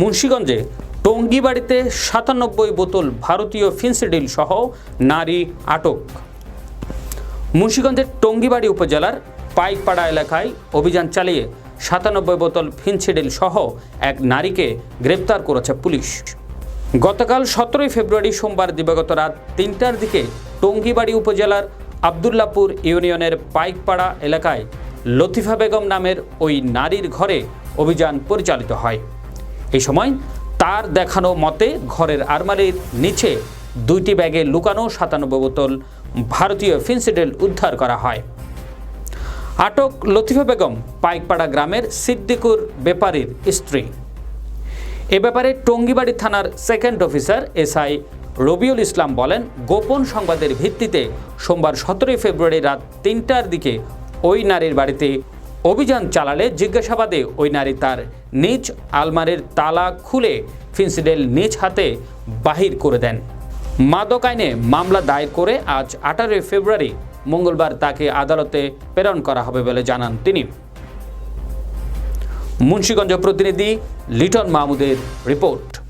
মুন্সীগঞ্জে টঙ্গিবাড়িতে সাতানব্বই বোতল ভারতীয় ফিনসিডিল সহ নারী আটক। মুন্সীগঞ্জের টঙ্গিবাড়ি উপজেলার পাইকপাড়া এলাকায় অভিযান চালিয়ে সাতানব্বই বোতল ফিনসিডিল সহ এক নারীকে গ্রেপ্তার করেছে পুলিশ। গতকাল সতেরোই ফেব্রুয়ারি সোমবার দিবাগত রাত তিনটার দিকে টঙ্গিবাড়ি উপজেলার আবদুল্লাপুর ইউনিয়নের পাইকপাড়া এলাকায় লতিফা বেগম নামের ওই নারীর ঘরে অভিযান পরিচালিত হয়। এই সময় তার দেখানো মতে ঘরের আলমারির নিচে দুইটি ব্যাগে লুকানো সাতানব্বই বোতল ভারতীয় ফিনসিডেল উদ্ধার করা হয়। আটক লতিফা বেগম পাইকপাড়া গ্রামের সিদ্দিকুর বেপারীর স্ত্রী। এ ব্যাপারে টঙ্গিবাড়ি থানার second officer SI Rabiul Islam বলেন, গোপন সংবাদের ভিত্তিতে সোমবার সতেরোই ফেব্রুয়ারি রাত তিনটার দিকে ওই নারীর বাড়িতে অভিযান চালালে জিজ্ঞাসাবাদে ওই নারী তার নিজ আলমারির তালা খুলে ফিনসিডেল নিজ হাতে বাহির করে দেন। মাদক আইনে মামলা দায়ের করে আজ আঠারোই ফেব্রুয়ারি মঙ্গলবার তাকে আদালতে প্রেরণ করা হবে বলে জানান তিনি। মুন্সীগঞ্জ প্রতিনিধি লিটন মাহমুদের রিপোর্ট।